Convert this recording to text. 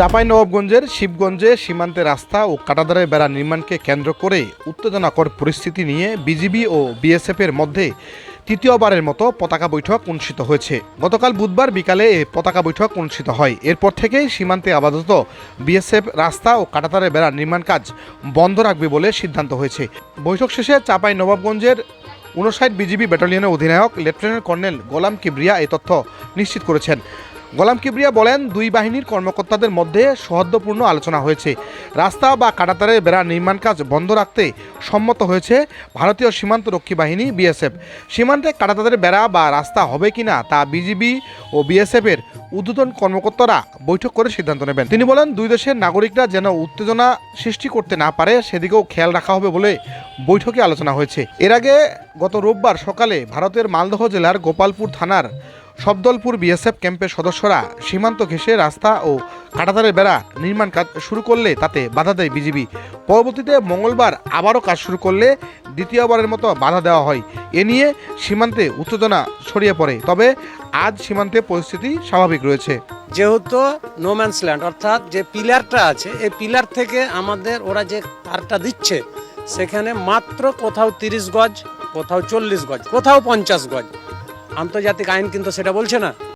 চাঁপাইনবাবগঞ্জের শিবগঞ্জে সীমান্তে রাস্তা ও কাটাদারের বেড়া নির্মাণকে কেন্দ্র করে উত্তেজনাকর পরিস্থিতি নিয়ে বিজিবি ও বিএসএফ এর মধ্যে তৃতীয়বারের মতো পতাকা বৈঠক অনুষ্ঠিত হয়েছে। গতকাল বুধবার বিকালে এই পতাকা বৈঠক অনুষ্ঠিত হয়। এরপর থেকেই সীমান্তে আপাতত বিএসএফ রাস্তা ও কাটাতারের বেড়া নির্মাণ কাজ বন্ধ রাখবে বলে সিদ্ধান্ত হয়েছে। বৈঠক শেষে চাঁপাই নবাবগঞ্জের উনষাট বিজিবি ব্যাটালিয়নের অধিনায়ক লেফটেন্যান্ট কর্নেল গোলাম কিবরিয়া এই তথ্য নিশ্চিত করেছেন। গোলাম কিবরিয়া বলেন, দুই বাহিনীর কর্মকর্তাদের মধ্যে সৌহার্দ্যপূর্ণ আলোচনা হয়েছে। রাস্তা বা কাটাতারের বেড়া নির্মাণ কাজ বন্ধ রাখতে সম্মত হয়েছে ভারতীয় সীমান্ত রক্ষী বাহিনী, বিএসএফ। সীমান্তে কাটাতারের বেড়া বা রাস্তা হবে কিনা তা বিজিবি ও বিএসএফের উদ্বোধন কর্মকর্তারা বৈঠক করে সিদ্ধান্ত নেবেন। তিনি বলেন, দুই দেশের নাগরিকরা যেন উত্তেজনা সৃষ্টি করতে না পারে, সেদিকেও খেয়াল রাখা হবে বলে বৈঠকে আলোচনা হয়েছে। এর আগে গত রোববার সকালে ভারতের মালদহ জেলার গোপালপুর থানার সবদলপুর বিএসএফ ক্যাম্পের সদস্যরা সীমান্ত ঘেঁষে রাস্তা ও কাঁটাতারের বেড়া নির্মাণ কাজ শুরু করলে তাতে বাধা দেয় বিজিবি। পরবর্তীতে মঙ্গলবার আবারও কাজ শুরু করলে দ্বিতীয়বারের মতো বাধা দেওয়া হয়। এ নিয়ে সীমান্তে উত্তেজনা ছড়িয়ে পড়ে। তবে আজ সীমান্তে পরিস্থিতি স্বাভাবিক রয়েছে। যেহেতু নোম্যান্স ল্যান্ড অর্থাৎ যে পিলারটা আছে, এই পিলার থেকে আমাদের ওরা যে তারটা দিচ্ছে, সেখানে মাত্র কোথাও তিরিশ গজ, কোথাও চল্লিশ গজ, কোথাও পঞ্চাশ গজ। আন্তর্জাতিক আইন কিন্তু সেটা বলছে না।